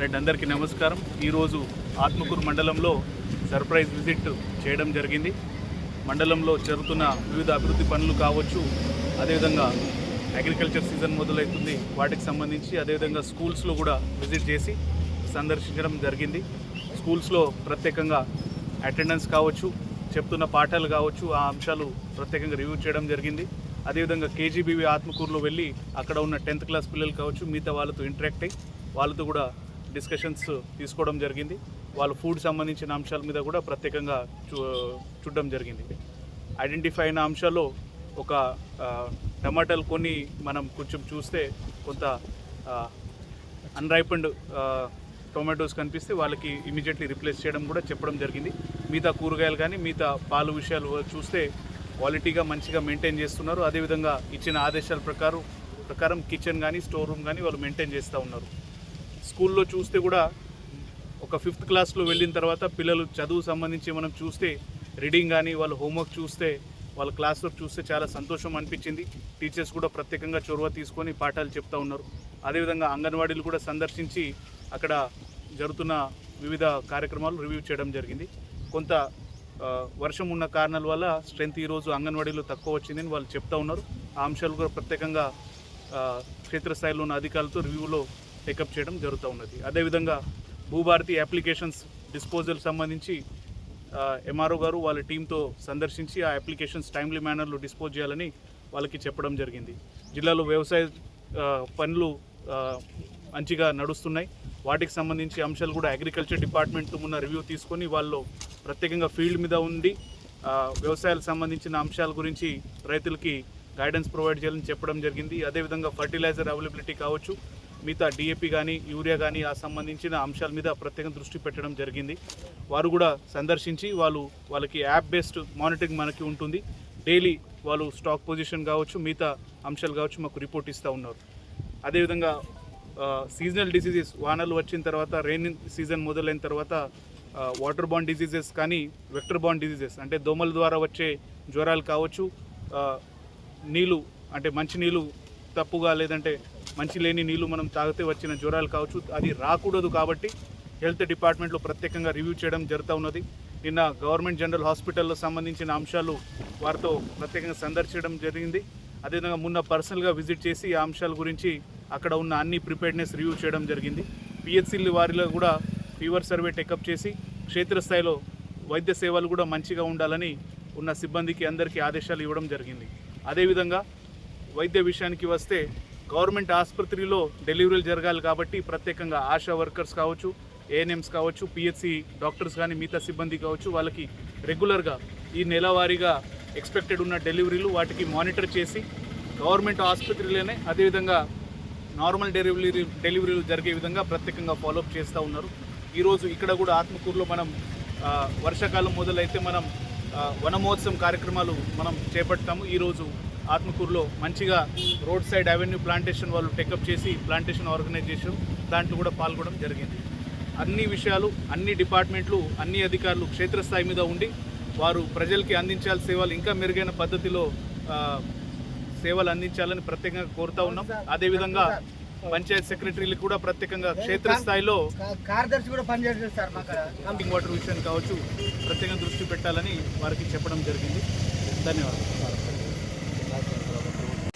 రెడ్డి అందరికీ నమస్కారం. ఈరోజు ఆత్మకూరు మండలంలో సర్ప్రైజ్ విజిట్ చేయడం జరిగింది. మండలంలో జరుగుతున్న వివిధ అభివృద్ధి పనులు కావచ్చు అదేవిధంగా అగ్రికల్చర్ సీజన్ మొదలవుతుంది వాటికి సంబంధించి అదేవిధంగా స్కూల్స్లో కూడా విజిట్ చేసి సందర్శించడం జరిగింది. స్కూల్స్లో ప్రత్యేకంగా అటెండెన్స్ కావచ్చు చెప్తున్న పాఠాలు కావచ్చు ఆ అంశాలు ప్రత్యేకంగా రివ్యూ చేయడం జరిగింది. అదేవిధంగా కేజీబీవీ ఆత్మకూరులో వెళ్ళి అక్కడ ఉన్న టెన్త్ క్లాస్ పిల్లలు కావచ్చు మిగతా వాళ్ళతో ఇంటరాక్ట్ అయ్యి వాళ్ళతో కూడా డిస్కషన్స్ తీసుకోవడం జరిగింది. వాళ్ళ ఫుడ్ సంబంధించిన అంశాల మీద కూడా ప్రత్యేకంగా చూ చూడడం జరిగింది. ఐడెంటిఫై అయిన అంశాల్లో ఒక టమాటాలు కొన్ని మనం కొంచెం చూస్తే కొంత అన్రైపండ్ టొమాటోస్ కనిపిస్తే వాళ్ళకి ఇమీడియట్లీ రిప్లేస్ చేయడం కూడా చెప్పడం జరిగింది. మిగతా కూరగాయలు కానీ మిగతా పాలు విషయాలు చూస్తే క్వాలిటీగా మంచిగా మెయింటైన్ చేస్తున్నారు. అదేవిధంగా ఇచ్చిన ఆదేశాల ప్రకారం ప్రకారం కిచెన్ కానీ స్టోర్ రూమ్ కానీ వాళ్ళు మెయింటైన్ చేస్తూ ఉన్నారు. స్కూల్లో చూస్తే కూడా ఒక ఫిఫ్త్ క్లాస్లో వెళ్ళిన తర్వాత పిల్లలు చదువు సంబంధించి మనం చూస్తే రీడింగ్ కానీ వాళ్ళ హోంవర్క్ చూస్తే వాళ్ళ క్లాస్ వర్క్ చూస్తే చాలా సంతోషం అనిపించింది. టీచర్స్ కూడా ప్రత్యేకంగా చొరవ తీసుకొని పాఠాలు చెప్తా ఉన్నారు. అదేవిధంగా అంగన్వాడీలు కూడా సందర్శించి అక్కడ జరుగుతున్న వివిధ కార్యక్రమాలు రివ్యూ చేయడం జరిగింది. కొంత వర్షం ఉన్న కారణాల వల్ల స్ట్రెంత్ ఈరోజు అంగన్వాడీలో తక్కువ వచ్చిందని వాళ్ళు చెప్తా ఉన్నారు. ఆ అంశాలు కూడా ప్రత్యేకంగా క్షేత్రస్థాయిలో ఉన్న అధికారులతో రివ్యూలో టేకప్ చేయడం జరుగుతూ ఉన్నది. అదేవిధంగా భూభారతి అప్లికేషన్స్ డిస్పోజల్ సంబంధించి ఎంఆర్ఓ గారు వాళ్ళ టీంతో సందర్శించి ఆ అప్లికేషన్స్ టైమ్లీ మేనర్లో డిస్పోజ్ చేయాలని వాళ్ళకి చెప్పడం జరిగింది. జిల్లాలో వ్యవసాయ పనులు మంచిగా నడుస్తున్నాయి. వాటికి సంబంధించి అంశాలు కూడా అగ్రికల్చర్ డిపార్ట్మెంట్తో ఉన్న రివ్యూ తీసుకొని వాళ్ళు ప్రత్యేకంగా ఫీల్డ్ మీద ఉండి వ్యవసాయాలకు సంబంధించిన అంశాల గురించి రైతులకి గైడెన్స్ ప్రొవైడ్ చేయాలని చెప్పడం జరిగింది. అదేవిధంగా ఫర్టిలైజర్ అవైలబిలిటీ కావచ్చు మిగతా డిఏపి కానీ యూరియా కానీ ఆ సంబంధించిన అంశాల మీద ప్రత్యేక దృష్టి పెట్టడం జరిగింది. వారు కూడా సందర్శించి వాళ్ళు వాళ్ళకి యాప్ బేస్డ్ మానిటరింగ్ మనకి ఉంటుంది. డైలీ వాళ్ళు స్టాక్ పొజిషన్ కావచ్చు మిగతా అంశాలు కావచ్చు మాకు రిపోర్ట్ ఇస్తూ ఉన్నారు. అదేవిధంగా సీజనల్ డిసీజెస్ వానలు వచ్చిన తర్వాత రెయిన్ సీజన్ మొదలైన తర్వాత వాటర్ బాండ్ డిసీజెస్ కానీ వెక్టర్ బాండ్ డిసీజెస్ అంటే దోమల ద్వారా వచ్చే జ్వరాలు కావచ్చు నీళ్ళు అంటే మంచి నీళ్ళు తప్పుగా లేదంటే మంచి లేని నీళ్ళు మనం తాగితే వచ్చిన జ్వరాలు కావచ్చు అది రాకూడదు కాబట్టి హెల్త్ డిపార్ట్మెంట్లో ప్రత్యేకంగా రివ్యూ చేయడం జరుగుతూ ఉన్నది. నిన్న గవర్నమెంట్ జనరల్ హాస్పిటల్లో సంబంధించిన అంశాలు వారితో ప్రత్యేకంగా సందర్శించడం జరిగింది. అదేవిధంగా మొన్న పర్సనల్గా విజిట్ చేసి ఆ అంశాల గురించి అక్కడ ఉన్న అన్ని ప్రిపేర్డ్నెస్ రివ్యూ చేయడం జరిగింది. పిహెచ్సిల్ వారిలో కూడా ఫీవర్ సర్వే టెకప్ చేసి క్షేత్రస్థాయిలో వైద్య సేవలు కూడా మంచిగా ఉండాలని ఉన్న సిబ్బందికి అందరికీ ఆదేశాలు ఇవ్వడం జరిగింది. అదేవిధంగా వైద్య విషయానికి వస్తే గవర్నమెంట్ ఆసుపత్రిలో డెలివరీలు జరగాలి కాబట్టి ప్రత్యేకంగా ఆశా వర్కర్స్ కావచ్చు ఏఎన్ఎంస్ కావచ్చు పిహెచ్సి డాక్టర్స్ కానీ మిగతా సిబ్బంది కావచ్చు వాళ్ళకి రెగ్యులర్గా ఈ నెలవారీగా ఎక్స్పెక్టెడ్ ఉన్న డెలివరీలు వాటికి మానిటర్ చేసి గవర్నమెంట్ ఆసుపత్రిలోనే అదేవిధంగా నార్మల్ డెలివరీ డెలివరీలు జరిగే విధంగా ప్రత్యేకంగా ఫాలోఅప్ చేస్తూ ఉన్నారు. ఈరోజు ఇక్కడ కూడా ఆత్మకూరులో మనం వర్షాకాలం మొదలైతే మనం వనమహోత్సవం కార్యక్రమాలు మనం చేపడతాము. ఈరోజు ఆత్మకూరులో మంచిగా రోడ్ సైడ్ అవెన్యూ ప్లాంటేషన్ వాళ్ళు టేకప్ చేసి ప్లాంటేషన్ ఆర్గనైజేషన్ దాంట్లో కూడా పాల్గొనడం జరిగింది. అన్ని విషయాలు అన్ని డిపార్ట్మెంట్లు అన్ని అధికారులు క్షేత్రస్థాయి మీద ఉండి వారు ప్రజలకి అందించాల్సిన సేవలు ఇంకా మెరుగైన పద్ధతిలో సేవలు అందించాలని ప్రత్యేకంగా కోరుతా ఉన్నాం. అదేవిధంగా పంచాయత్ సెక్రటరీలు కూడా ప్రత్యేకంగా క్షేత్రస్థాయిలో కార్యదర్శి కూడా డ్రింకింగ్ వాటర్ విషయం కావచ్చు ప్రత్యేకంగా దృష్టి పెట్టాలని వారికి చెప్పడం జరిగింది. ధన్యవాదాలు.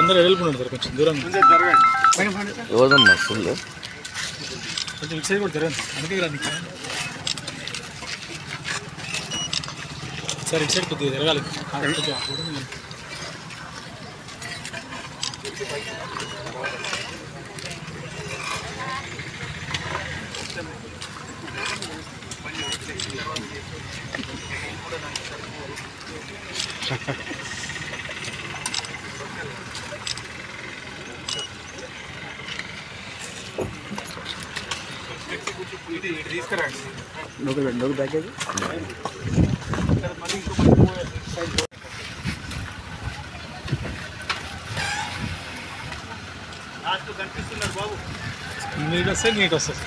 అందరూ వెళ్ళుకున్నాడు సార్ కొంచెం దూరంగా. ఎవరమ్మా ఫుల్ కొంచెం ఇటు సైడ్ కూడా అందుకే రానికి సార్ ఇటు సైడ్ కొద్దిగా జరగాలి. తీసుకురండి ఒక బ్యాగ్ కనిపిస్తున్నారు బాబు నీకు వస్తే నీకు వస్తుంది.